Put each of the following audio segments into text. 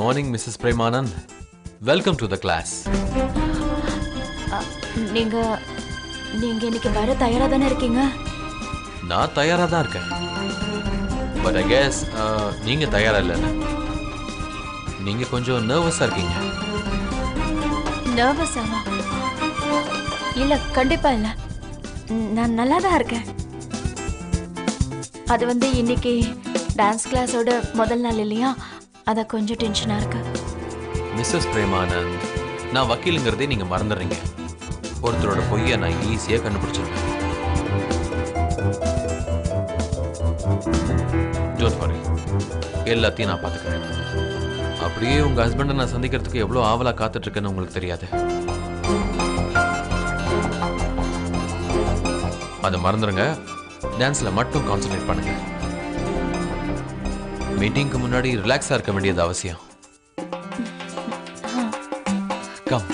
Morning Mrs Premanand welcome to the class நீங்க நீங்க இன்னைக்கு வர தயாரா தானே இருக்கீங்க? நான் தயாரா தான் இருக்கேன். பட் ஐ கேஸ் நீங்க தயாரா இல்லைல்ல நீங்க கொஞ்சம் நர்வஸா இருக்கீங்க. நர்வஸ் ஆவா இல்ல கண்டிப்பா இல்ல. நான் நல்லா தான் இருக்கேன். அது வந்து இன்னைக்கு டான்ஸ் கிளாஸோட முதல் நாள் இல்லையா? அதை கொஞ்சம் டென்ஷனாக இருக்கு. மிஸ்ஸஸ் பிரேமானந்த் நான் வக்கீலுங்கிறதே நீங்கள் மறந்துடுறீங்க. ஒருத்தரோட பொய்யை நான் ஈஸியாக கண்டுபிடிச்சிருக்கேன் டோன்ட் வரி எல்லாத்தையும் நான் பார்த்துக்கிறேன். அப்படியே உங்கள் ஹஸ்பண்டை நான் சந்திக்கிறதுக்கு எவ்வளோ ஆவலாக காத்துட்ருக்கேன்னு உங்களுக்கு தெரியாது. அதை மறந்துடுங்க டான்ஸில் மட்டும் கான்சென்ட்ரேட் பண்ணுங்கள் மீட்டிங்க்கு முன்னாடி ரிலாக்ஸா இருக்க வேண்டியது அவசியம். கம்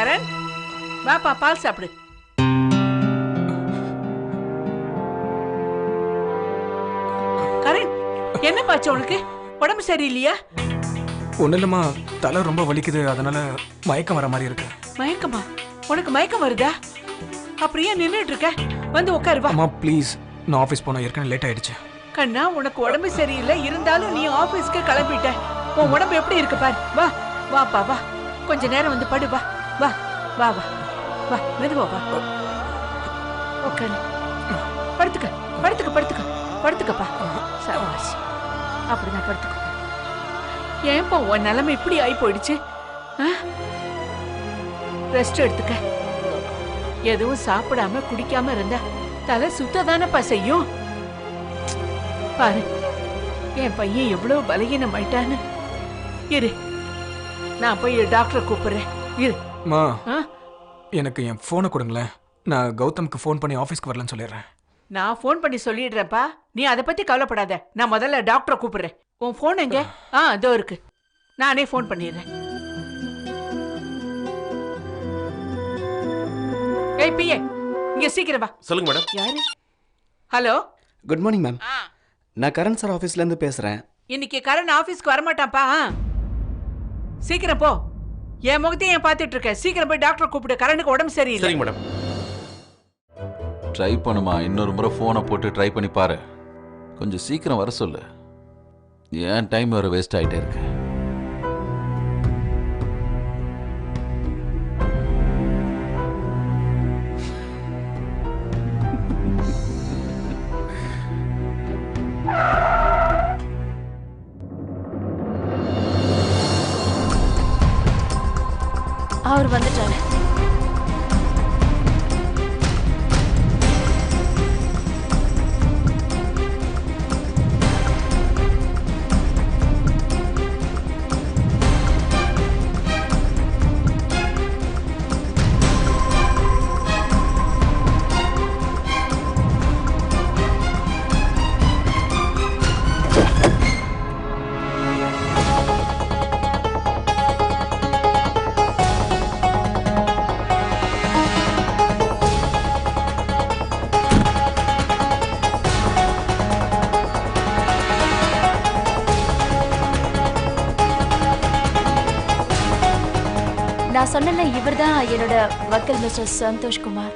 கரண் வாப்பா பால் சாப்பிடு. கரண் என்ன பாச்சு உனக்கு? உடம்பு சரியில்லையா? இல்லைம்மா தலை ரொம்ப வலிக்குது அதனால மயக்கம் வர மாதிரி இருக்கு. மயக்கமா? உனக்கு மயக்கம் வருதா? அப்படியே நின்றுட்டு இருக்க? வந்து உட்காரு வா. அம்மா ப்ளீஸ் நான் ஆஃபீஸ் போனேன் ஏற்கனவே லேட் ஆயிடுச்சு. கண்ணா உனக்கு உடம்பு சரியில்லை. இருந்தாலும் நீ ஆபீஸ்க்கு கிளம்பிட்ட. உன் உடம்பு எப்படி இருக்கு பாரு. வா வாப்பா வா. கொஞ்ச நேரம் வந்து படு வா. வா வா வா. வா மெதுவா வா. உட்காரு. படுத்துக்க படுத்துக்க படுத்துக்க. படுத்துக்கப்பா. சவாஸ் அப்படிதான் படுத்துக்க ஏன்பா உன் நிலைமை இப்படி ஆகி போயிடுச்சு? ரெஸ்ட் எடுத்துக்க. எதுவும் சாப்பிடாம குடிக்காம இருந்த தலை சுத்ததானப்பா செய்யும்? பாரு என் பையன் எவ்வளவு பலகீனம் ஆயிட்டான்னு இரு நான் போய் டாக்டரை கூப்பிடுறேன். இரு. அம்மா ஆ? எனக்கு என் ஃபோனை கொடுங்களேன். நான் கௌதம்க்கு ஃபோன் பண்ணி ஆஃபீஸ்க்கு வரலன்னு சொல்லிடுறேன். நான் ஃபோன் பண்ணி சொல்லிடுறேன்ப்பா. நீ அதை பத்தி கவலைப்படாத. நான் முதல்ல டாக்டரை கூப்பிடுறேன். உன் ஃபோன் எங்க? ஆ. இதோ இருக்கு. நானே ஃபோன் பண்ணிடுறேன். ஏய் பிஏ இங்க சீக்கிரம் வா. சொல்லுங்க மேடம். யாரு? ஹலோ? குட் மார்னிங் மேம் நான் கரண் சார் ஆஃபீஸ்லேருந்து பேசுகிறேன் இன்னைக்கு கரண் ஆபீஸ்க்கு வரமாட்டான்ப்பா. ஆ. சீக்கிரம் போ. என் முகத்தையும் ஏன் பார்த்துட்டு இருக்க? சீக்கிரம் போய் டாக்டர் கூப்பிட்டு கரணுக்கு உடம்பு சரியில்லை. சரிங்க மேடம் ட்ரை பண்ணுமா? இன்னொரு முறை ஃபோனை போட்டு ட்ரை பண்ணி பாரு. கொஞ்சம் சீக்கிரம் வர சொல்லு. ஏன் டைம் வேறு வேஸ்ட் ஆகிட்டே இருக்கு? அவர் வந்துட்டாரு. நான் சொன்னல இவர்தான் என்னோட வக்கீல் மிஸ்டர் சந்தோஷ்குமார்.